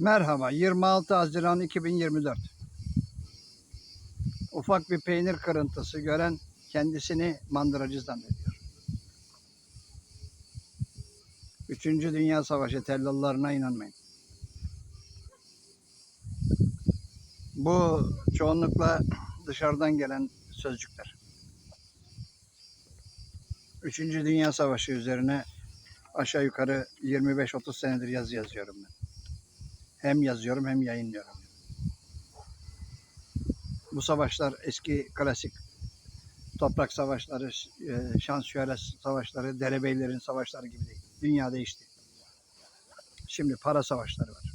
Merhaba, 26 Haziran 2024. Ufak bir peynir kırıntısı gören kendisini mandıracı zannediyor. Üçüncü Dünya Savaşı tellallarına inanmayın. Bu çoğunlukla dışarıdan gelen sözcükler. Üçüncü Dünya Savaşı üzerine aşağı yukarı 25-30 senedir yazı yazıyorum ben. Hem yazıyorum hem yayınlıyorum. Bu savaşlar eski klasik toprak savaşları, e, şansiyöre savaşları, derebeylerin savaşları gibi değil. Dünya değişti. Şimdi para savaşları var.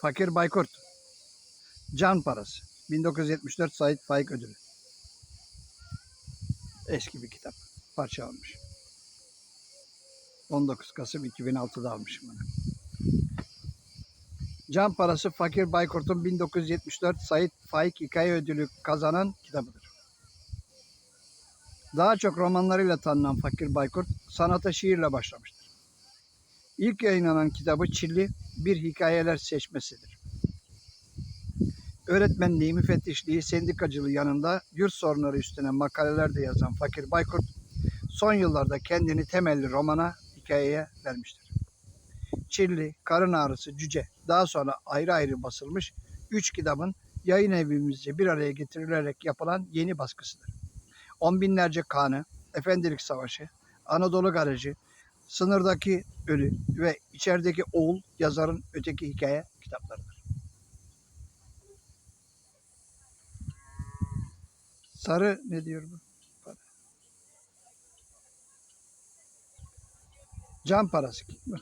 Fakir Baykurt. Can parası. 1974 Sait Faik ödülü. Eski bir kitap. Parça almış. 19 Kasım 2006'da almışım bunu. Can Parası Fakir Baykurt'un 1974 Sait Faik Hikaye Ödülü kazanan kitabıdır. Daha çok romanlarıyla tanınan Fakir Baykurt sanata şiirle başlamıştır. İlk yayınlanan kitabı Çilli bir hikayeler seçmesidir. Öğretmenliği, müfettişliği, sendikacılığı yanında yurt sorunları üstüne makaleler de yazan Fakir Baykurt, son yıllarda kendini temelli romana, hikayeye vermiştir. Çilli, Karın Ağrısı, Cüce, daha sonra ayrı ayrı basılmış üç kitabın yayın evimizce bir araya getirilerek yapılan yeni baskısıdır. On binlerce kanı, Efendilik Savaşı, Anadolu Garajı, Sınırdaki Ölü ve içerideki Oğul yazarın öteki hikaye kitaplarıdır. Sarı ne diyor bu? Can parası. Bu.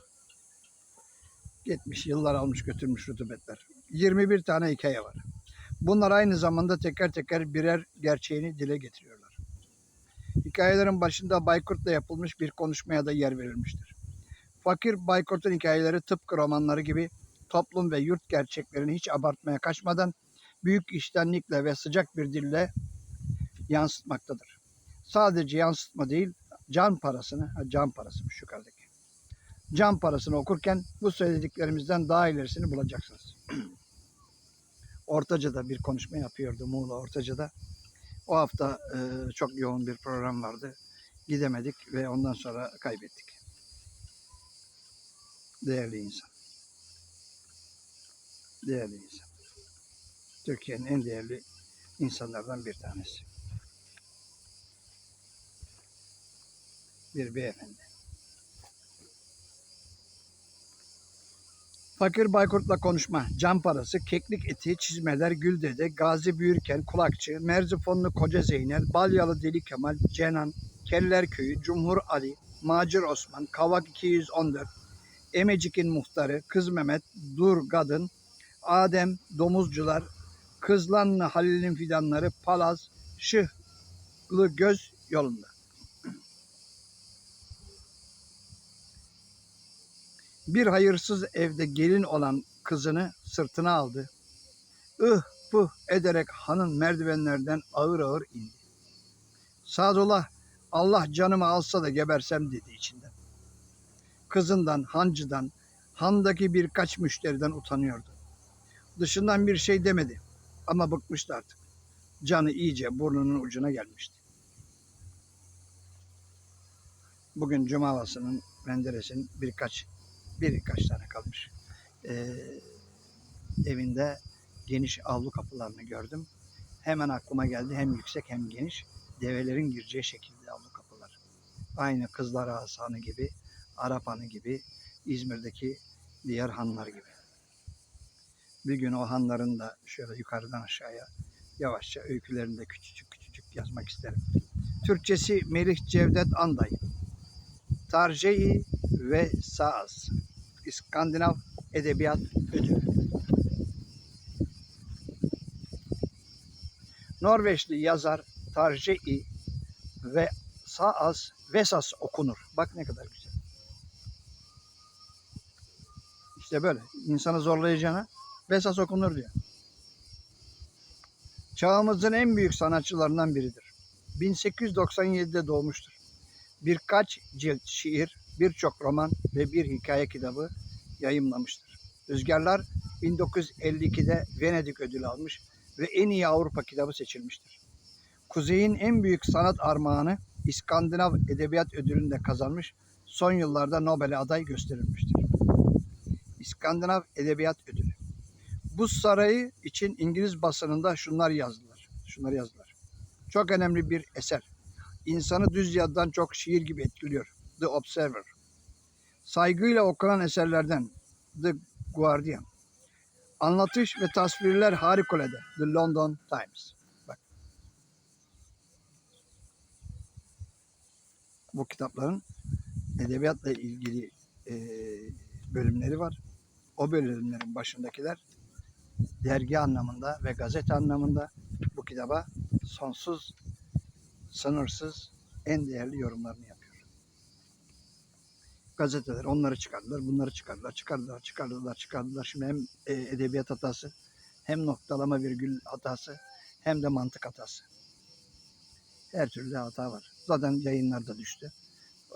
Gitmiş yıllar almış götürmüş rutubetler. 21 tane hikaye var. Bunlar aynı zamanda teker teker birer gerçeğini dile getiriyorlar. Hikayelerin başında Baykurt'la yapılmış bir konuşmaya da yer verilmiştir. Fakir Baykurt'un hikayeleri tıpkı romanları gibi toplum ve yurt gerçeklerini hiç abartmaya kaçmadan büyük iştenlikle ve sıcak bir dille yansıtmaktadır. Sadece yansıtma değil, can parasını, can parasıymış yukarıdaki. Can parasını okurken bu söylediklerimizden daha ilerisini bulacaksınız. Ortaca'da bir konuşma yapıyordu Muğla Ortaca'da. O hafta e, çok yoğun bir program vardı. Gidemedik ve ondan sonra kaybettik. Değerli insan. Değerli insan. Türkiye'nin en değerli insanlardan bir tanesi. Bir beyefendi. Fakir Baykurt'la konuşma, can parası, keklik eti, çizmeler, gül dede, gazi büyürken, kulakçı, merzifonlu koca Zeynel, balyalı deli Kemal, Cenan, Keller Köyü, Cumhur Ali, Macir Osman, Kavak 214, Emecik'in muhtarı, Kız Mehmet, Dur Kadın, Adem, Domuzcular, Kızlanlı Halil'in fidanları, Palaz, Şıhlı Göz yolunda. Bir hayırsız evde gelin olan kızını sırtına aldı. ıh pıh ederek hanın merdivenlerden ağır ağır indi. Sadullah Allah canımı alsa da gebersem dedi içinden. Kızından, hancıdan, handaki birkaç müşteriden utanıyordu. Dışından bir şey demedi ama bıkmıştı artık. Canı iyice burnunun ucuna gelmişti. Bugün Cuma havasının Menderes'in birkaç birkaç tane kalmış. Ee, evinde geniş avlu kapılarını gördüm. Hemen aklıma geldi hem yüksek hem geniş develerin gireceği şekilde avlu kapılar. Aynı Kızlar Ağası Hanı gibi, Arap Hanı gibi, İzmir'deki diğer hanlar gibi. Bir gün o hanların da şöyle yukarıdan aşağıya yavaşça öykülerinde küçücük küçücük yazmak isterim. Türkçesi Melih Cevdet Anday. Tarjei ve Saz. İskandinav Edebiyat Ödülü. Norveçli yazar Tarjei ve Saaz Vesas okunur. Bak ne kadar güzel. İşte böyle. insanı zorlayacağına Vesas okunur diyor. Çağımızın en büyük sanatçılarından biridir. 1897'de doğmuştur. Birkaç cilt şiir, birçok roman ve bir hikaye kitabı yayımlamıştır. Rüzgarlar 1952'de Venedik ödülü almış ve en iyi Avrupa kitabı seçilmiştir. Kuzey'in en büyük sanat armağanı İskandinav Edebiyat Ödülünü de kazanmış, son yıllarda Nobel'e aday gösterilmiştir. İskandinav Edebiyat Ödülü. Bu sarayı için İngiliz basınında şunlar yazdılar. Şunları yazdılar. Çok önemli bir eser. İnsanı düz yazıdan çok şiir gibi etkiliyor. The Observer. Saygıyla okunan eserlerden The Guardian. Anlatış ve tasvirler harikulade. The London Times. Bak. Bu kitapların edebiyatla ilgili e, bölümleri var. O bölümlerin başındakiler dergi anlamında ve gazete anlamında bu kitaba sonsuz, sınırsız, en değerli yorumlarını yapıyor. Gazeteler onları çıkardılar, bunları çıkardılar, çıkardılar, çıkardılar, çıkardılar. Şimdi hem e, edebiyat hatası, hem noktalama virgül hatası, hem de mantık hatası. Her türlü hata var. Zaten yayınlar da düştü.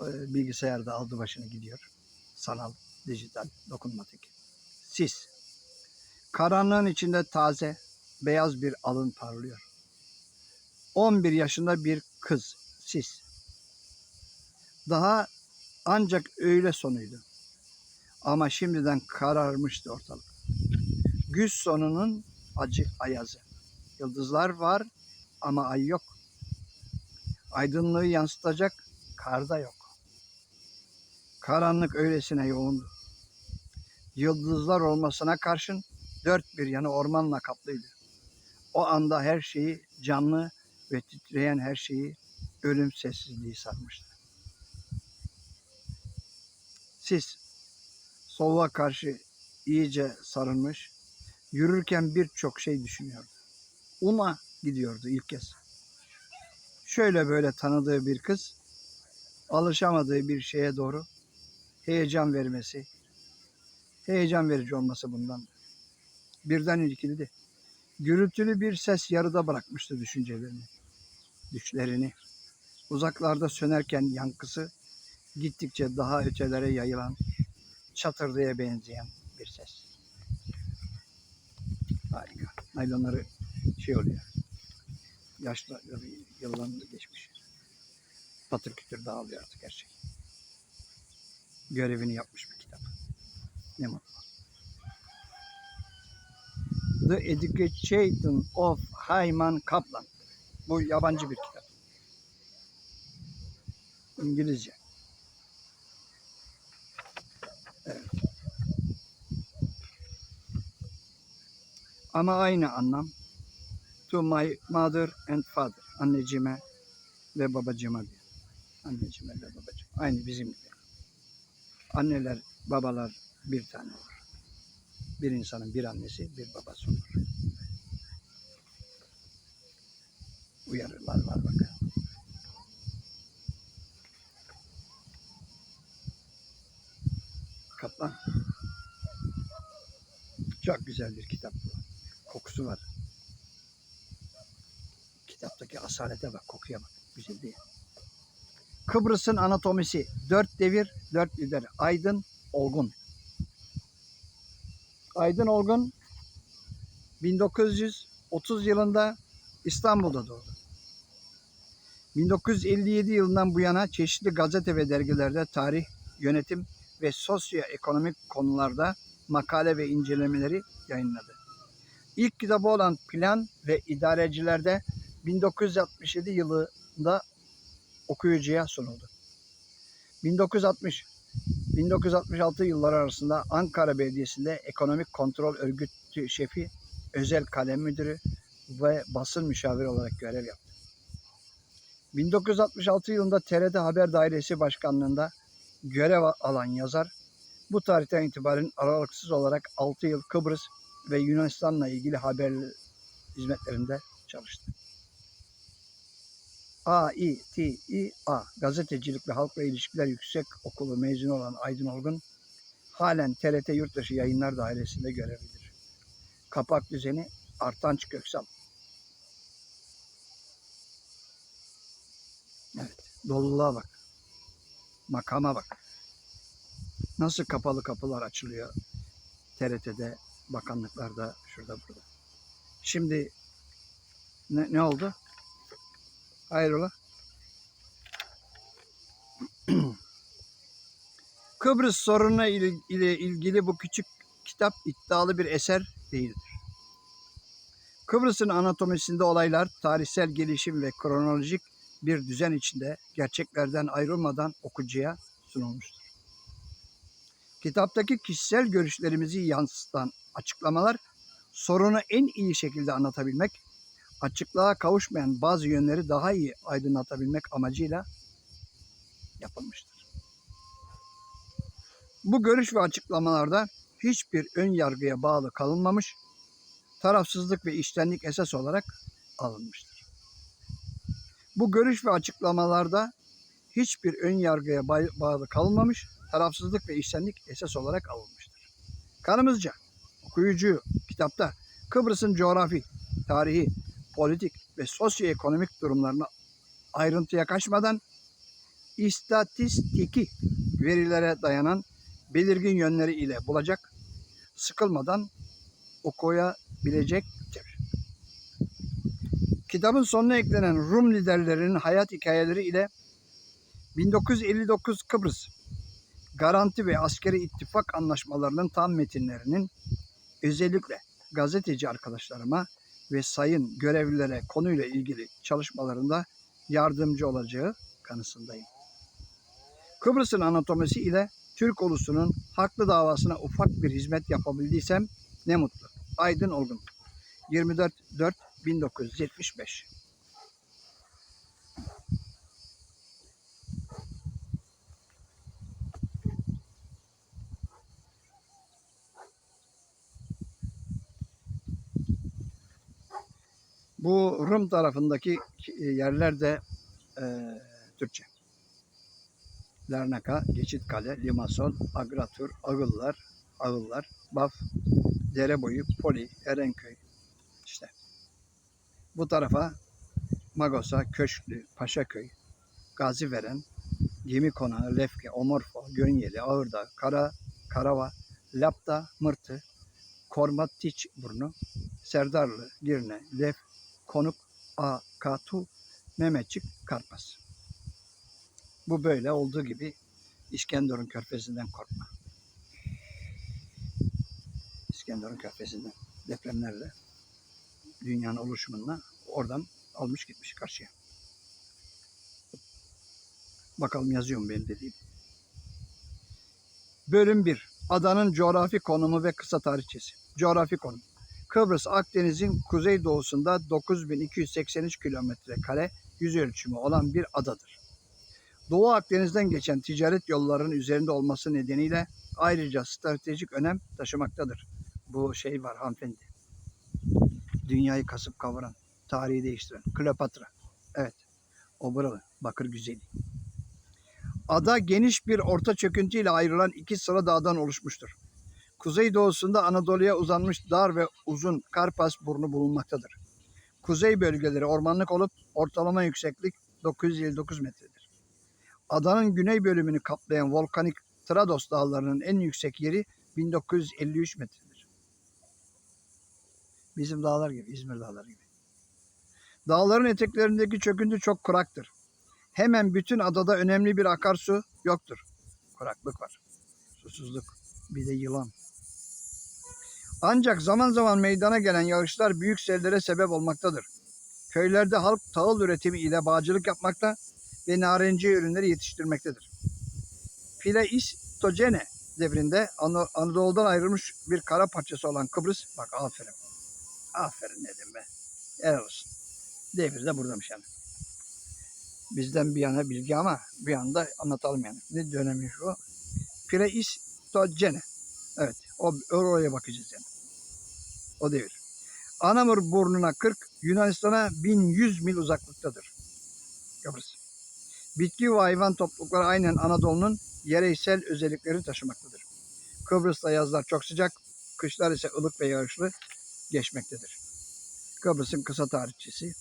E, Bilgisayarda aldı başını gidiyor. Sanal, dijital, dokunmatik. Sis. Karanlığın içinde taze, beyaz bir alın parlıyor. 11 yaşında bir kız, sis. Daha ancak öğle sonuydu. Ama şimdiden kararmıştı ortalık. Güz sonunun acı ayazı. Yıldızlar var ama ay yok. Aydınlığı yansıtacak kar da yok. Karanlık öylesine yoğundu. Yıldızlar olmasına karşın dört bir yanı ormanla kaplıydı. O anda her şeyi canlı ve titreyen her şeyi ölüm sessizliği sarmıştı. Sis soğuğa karşı iyice sarılmış, yürürken birçok şey düşünüyordu. Una gidiyordu ilk kez. Şöyle böyle tanıdığı bir kız, alışamadığı bir şeye doğru heyecan vermesi, heyecan verici olması bundan. Birden irkildi. Gürültülü bir ses yarıda bırakmıştı düşüncelerini, düşlerini. Uzaklarda sönerken yankısı gittikçe daha ötelere yayılan, çatırdıya benzeyen bir ses. Harika. Naylonları şey oluyor. Yaşlı yıldan geçmiş. Patır kütür dağılıyor artık her şey. Görevini yapmış bir kitap. Ne mutlu. The Education of Hyman Kaplan. Bu yabancı bir kitap. İngilizce. Evet. Ama aynı anlam. To my mother and father. Anneciğime ve babacığıma diyor. Anneciğime ve babacığıma. Aynı bizim gibi. Anneler, babalar bir tane olur. Bir insanın bir annesi, bir babası olur. Uyarılar var bakın. Kaplan. Çok güzel bir kitap bu. Kokusu var. Kitaptaki asalete bak, kokuya bak. Güzel değil. Kıbrıs'ın anatomisi. Dört devir, dört lider. Aydın, Olgun. Aydın Olgun 1930 yılında İstanbul'da doğdu. 1957 yılından bu yana çeşitli gazete ve dergilerde tarih, yönetim ve sosyoekonomik konularda makale ve incelemeleri yayınladı. İlk kitabı olan Plan ve İdarecilerde 1967 yılında okuyucuya sunuldu. 1960 1966 yılları arasında Ankara Belediyesi'nde Ekonomik Kontrol Örgütü Şefi, Özel Kalem Müdürü ve basın müşaviri olarak görev yaptı. 1966 yılında TRT Haber Dairesi Başkanlığı'nda görev alan yazar, bu tarihten itibaren aralıksız olarak 6 yıl Kıbrıs ve Yunanistan'la ilgili haber hizmetlerinde çalıştı. AİTİA Gazetecilik ve Halkla İlişkiler Yüksek Okulu mezunu olan Aydın Olgun halen TRT Yurtdışı Yayınlar Dairesi'nde görevlidir. Kapak düzeni Artanç Köksal. Evet, doluluğa bak. Makama bak. Nasıl kapalı kapılar açılıyor TRT'de, bakanlıklarda, şurada burada. Şimdi ne, ne oldu? Hayrola? Kıbrıs sorununa il- ile ilgili bu küçük kitap iddialı bir eser değildir. Kıbrıs'ın anatomisinde olaylar tarihsel gelişim ve kronolojik bir düzen içinde gerçeklerden ayrılmadan okuyucuya sunulmuştur. Kitaptaki kişisel görüşlerimizi yansıtan açıklamalar sorunu en iyi şekilde anlatabilmek, açıklığa kavuşmayan bazı yönleri daha iyi aydınlatabilmek amacıyla yapılmıştır. Bu görüş ve açıklamalarda hiçbir ön yargıya bağlı kalınmamış, tarafsızlık ve iştenlik esas olarak alınmıştır. Bu görüş ve açıklamalarda hiçbir ön yargıya bağlı kalınmamış, tarafsızlık ve iştenlik esas olarak alınmıştır. Kanımızca okuyucuyu kitapta Kıbrıs'ın coğrafi, tarihi, politik ve sosyoekonomik durumlarına ayrıntıya kaçmadan istatistiki verilere dayanan belirgin yönleri ile bulacak, sıkılmadan okuyabilecektir. Kitabın sonuna eklenen Rum liderlerinin hayat hikayeleri ile 1959 Kıbrıs garanti ve askeri ittifak anlaşmalarının tam metinlerinin özellikle gazeteci arkadaşlarıma ve sayın görevlilere konuyla ilgili çalışmalarında yardımcı olacağı kanısındayım. Kıbrıs'ın anatomisi ile Türk ulusunun haklı davasına ufak bir hizmet yapabildiysem ne mutlu. Aydın Olgun 24 4 1975 Bu Rum tarafındaki e, yerler de e, Türkçe. Larnaka, Geçitkale, Limassol, Agratur, Ağıllar, Ağıllar, Baf, Dereboyu, Poli, Erenköy. Bu tarafa Magosa, Köşklü, Paşaköy, Gaziveren, Gemi Konağı, Lefke, Omorfo, Gönyeli, Ağırdağ, Kara, Karava, Lapta, Mırtı, Kormatiç burnu, Serdarlı, Girne, Lef, Konuk, A, Katu, Mehmetçik, Karpas. Bu böyle olduğu gibi İskenderun körfezinden korkma. İskenderun körfezinden depremlerle dünyanın oluşumunla oradan almış gitmiş karşıya. Bakalım yazıyor mu benim dediğim. Bölüm 1. Adanın coğrafi konumu ve kısa tarihçesi. Coğrafi konum. Kıbrıs Akdeniz'in kuzeydoğusunda 9283 kilometre kare yüz ölçümü olan bir adadır. Doğu Akdeniz'den geçen ticaret yollarının üzerinde olması nedeniyle ayrıca stratejik önem taşımaktadır. Bu şey var hanımefendi. Dünyayı kasıp kavuran, tarihi değiştiren Kleopatra. Evet, o buralı, bakır güzeli. Ada geniş bir orta çöküntüyle ayrılan iki sıra dağdan oluşmuştur. Kuzeydoğusunda Anadolu'ya uzanmış dar ve uzun Karpas burnu bulunmaktadır. Kuzey bölgeleri ormanlık olup ortalama yükseklik 959 metredir. Adanın güney bölümünü kaplayan volkanik Trados dağlarının en yüksek yeri 1953 metredir. Bizim dağlar gibi, İzmir dağları gibi. Dağların eteklerindeki çöküntü çok kuraktır. Hemen bütün adada önemli bir akarsu yoktur. Kuraklık var. Susuzluk. Bir de yılan. Ancak zaman zaman meydana gelen yağışlar büyük sellere sebep olmaktadır. Köylerde halk tahıl üretimi ile bağcılık yapmakta ve narenciye ürünleri yetiştirmektedir. Pleistocene devrinde Anadolu'dan ayrılmış bir kara parçası olan Kıbrıs, bak aferin. Aferin dedim be. Helal olsun. Devir de buradaymış yani. Bizden bir yana bilgi ama bir anda anlatalım yani. Ne dönemiymiş o? Pleistocene. Evet. O, oraya bakacağız yani. O devir. Anamur burnuna 40, Yunanistan'a 1100 mil uzaklıktadır. Kıbrıs. Bitki ve hayvan toplulukları aynen Anadolu'nun yereysel özelliklerini taşımaktadır. Kıbrıs'ta yazlar çok sıcak, kışlar ise ılık ve yağışlı geçmektedir. Kıbrıs'ın kısa tarihçesi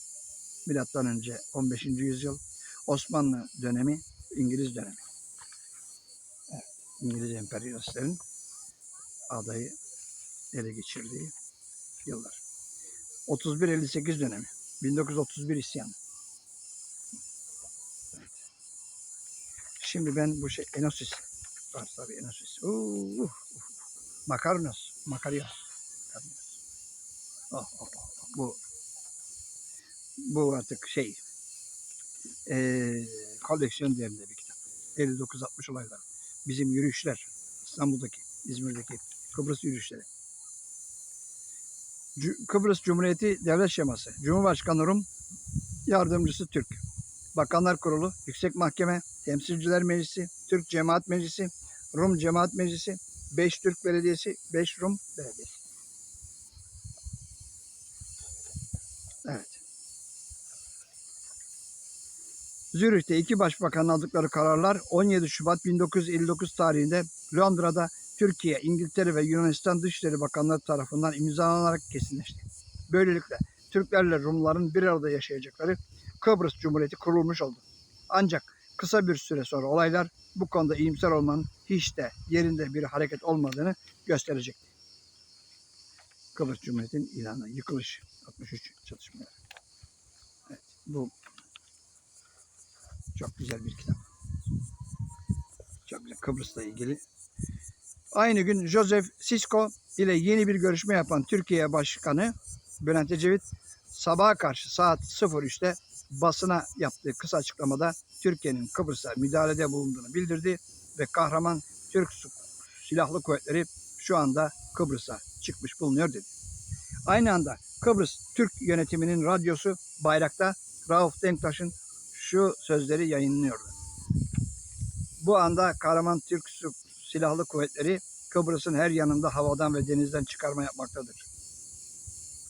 milattan önce 15. yüzyıl Osmanlı dönemi, İngiliz dönemi. Evet. İngiliz emperyalistlerin adayı ele geçirdiği yıllar. 31-58 dönemi. 1931 isyanı. Şimdi ben bu şey Enosis var tabii Enosis. Uh, uh, uh. Makarnos, Makarios. Makarnos. Oh, oh, oh. Bu bu artık şey eee koleksiyon değerinde bir kitap. 59-60 olaylar. Bizim yürüyüşler. İstanbul'daki, İzmir'deki Kıbrıs yürüyüşleri. Cü- Kıbrıs Cumhuriyeti Devlet Şeması. Cumhurbaşkanı Rum, yardımcısı Türk. Bakanlar Kurulu, Yüksek Mahkeme, Temsilciler Meclisi, Türk Cemaat Meclisi, Rum Cemaat Meclisi, 5 Türk Belediyesi, 5 Rum Belediyesi. Zürih'te iki başbakanın aldıkları kararlar 17 Şubat 1959 tarihinde Londra'da Türkiye, İngiltere ve Yunanistan Dışişleri Bakanları tarafından imzalanarak kesinleşti. Böylelikle Türklerle Rumların bir arada yaşayacakları Kıbrıs Cumhuriyeti kurulmuş oldu. Ancak kısa bir süre sonra olaylar bu konuda iyimser olmanın hiç de yerinde bir hareket olmadığını gösterecekti. Kıbrıs Cumhuriyeti'nin ilanı, yıkılış, 63 çatışmaları. Evet, bu çok güzel bir kitap. Çok güzel. Kıbrıs'la ilgili. Aynı gün Joseph Sisko ile yeni bir görüşme yapan Türkiye Başkanı Bülent Ecevit sabaha karşı saat 03'te basına yaptığı kısa açıklamada Türkiye'nin Kıbrıs'a müdahalede bulunduğunu bildirdi ve kahraman Türk Silahlı Kuvvetleri şu anda Kıbrıs'a çıkmış bulunuyor dedi. Aynı anda Kıbrıs Türk yönetiminin radyosu Bayrak'ta Rauf Denktaş'ın şu sözleri yayınlıyordu. Bu anda kahraman Türk Silahlı Kuvvetleri Kıbrıs'ın her yanında havadan ve denizden çıkarma yapmaktadır.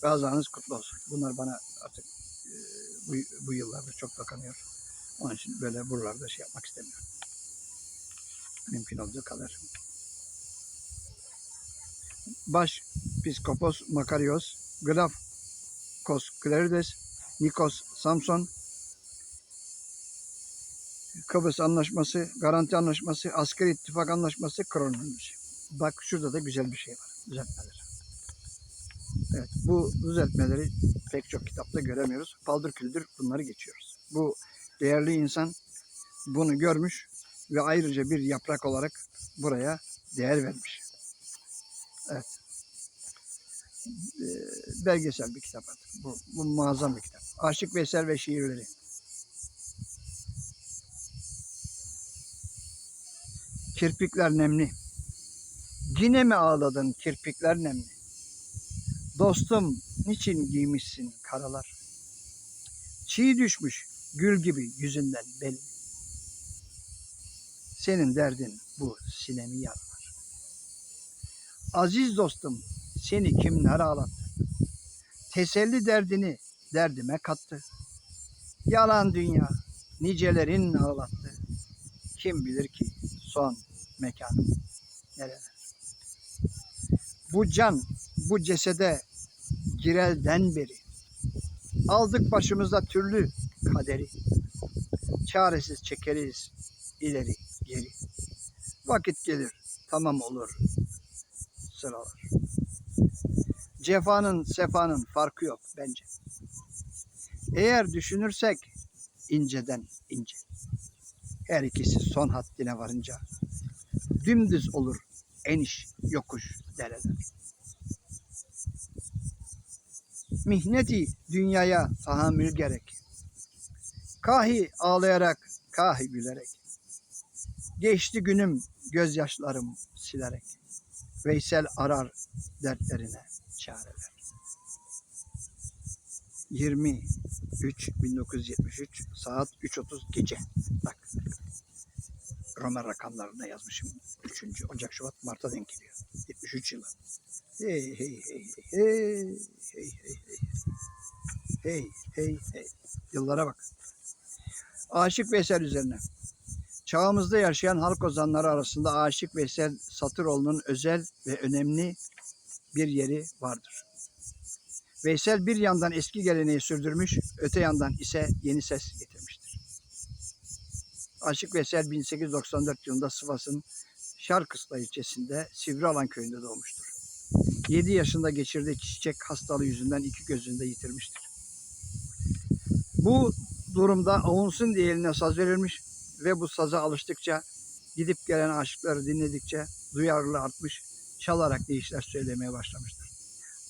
Gazanız kutlu olsun. Bunlar bana artık e, bu, bu yıllarda çok dokanıyor. Onun için böyle buralarda şey yapmak istemiyorum. Mümkün olduğu kadar. Baş Piskopos Makarios, Graf Kos Klerides, Nikos Samson, Kıbrıs Anlaşması, Garanti Anlaşması, Askeri İttifak Anlaşması, kronoloji. Bak şurada da güzel bir şey var. Düzeltmeler. Evet bu düzeltmeleri pek çok kitapta göremiyoruz. Paldır küldür bunları geçiyoruz. Bu değerli insan bunu görmüş ve ayrıca bir yaprak olarak buraya değer vermiş. Evet. Ee, belgesel bir kitap artık. Bu, bu muazzam bir kitap. Aşık Veysel ve şiirleri. Kirpikler nemli. Yine mi ağladın kirpikler nemli? Dostum niçin giymişsin karalar? Çiğ düşmüş gül gibi yüzünden belli. Senin derdin bu sinemi yaralar. Aziz dostum seni kimler ağlattı? Teselli derdini derdime kattı. Yalan dünya nicelerin ağlattı. Kim bilir ki son mekanım nereler? Bu can bu cesede girelden beri aldık başımızda türlü kaderi. Çaresiz çekeriz ileri geri. Vakit gelir tamam olur sıralar. Cefanın sefanın farkı yok bence. Eğer düşünürsek inceden ince. Her ikisi son haddine varınca dümdüz olur eniş yokuş dereler. Mihneti dünyaya tahammül gerek. Kahi ağlayarak, kahi gülerek. Geçti günüm gözyaşlarım silerek. Veysel arar dertlerine çareler. 23 1973 saat 3.30 gece. Bak. Ömer rakamlarına yazmışım. 3. Ocak, Şubat, Mart'a denk geliyor. 73 yılı. Hey hey hey hey hey hey hey. Hey hey hey. Yıllara bak. Aşık Veysel üzerine. Çağımızda yaşayan halk ozanları arasında Aşık Veysel Satıroğlu'nun özel ve önemli bir yeri vardır. Veysel bir yandan eski geleneği sürdürmüş, öte yandan ise yeni ses getirmiş. Aşık Veysel 1894 yılında Sivas'ın Şarkısla ilçesinde Sivrialan köyünde doğmuştur. 7 yaşında geçirdiği çiçek hastalığı yüzünden iki gözünü de yitirmiştir. Bu durumda avunsun diye eline saz verilmiş ve bu saza alıştıkça gidip gelen aşıkları dinledikçe duyarlılığı artmış, çalarak deyişler söylemeye başlamıştır.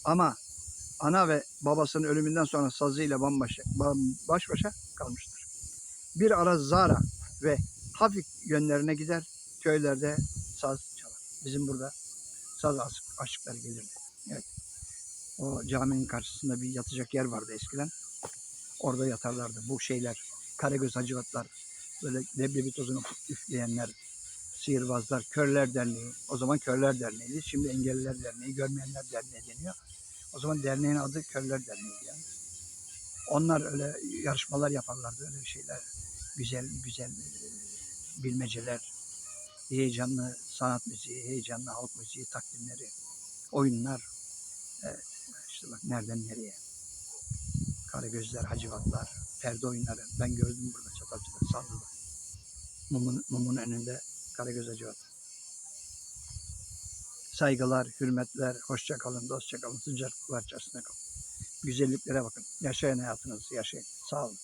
Ama ana ve babasının ölümünden sonra sazıyla bambaşa, bam- baş başa kalmıştır. Bir ara Zara ve Hafik yönlerine gider, köylerde saz çalar. Bizim burada saz aşık, aşıkları gelirdi. Evet. O caminin karşısında bir yatacak yer vardı eskiden. Orada yatarlardı. Bu şeyler, Karagöz Hacivatlar, böyle leblebi tozunu üfleyenler, sihirbazlar, Körler Derneği. O zaman Körler Derneği'ydi. Şimdi Engelliler Derneği, Görmeyenler Derneği deniyor. O zaman derneğin adı Körler Derneği yani. Onlar öyle yarışmalar yaparlardı öyle şeyler. Güzel güzel e, bilmeceler, heyecanlı sanat müziği, heyecanlı halk müziği takdimleri, oyunlar. Evet, işte bak nereden nereye. Karagözler, Hacivatlar, perde oyunları. Ben gördüm burada Çatalca'da, Sanlı'da. Mumun, mumun önünde Karagöz Hacivat. Saygılar, hürmetler, hoşça kalın, dostça kalın, sıcaklıklar içerisinde kalın. Güzelliklere bakın. Yaşayın hayatınızı, yaşayın. Sağ olun.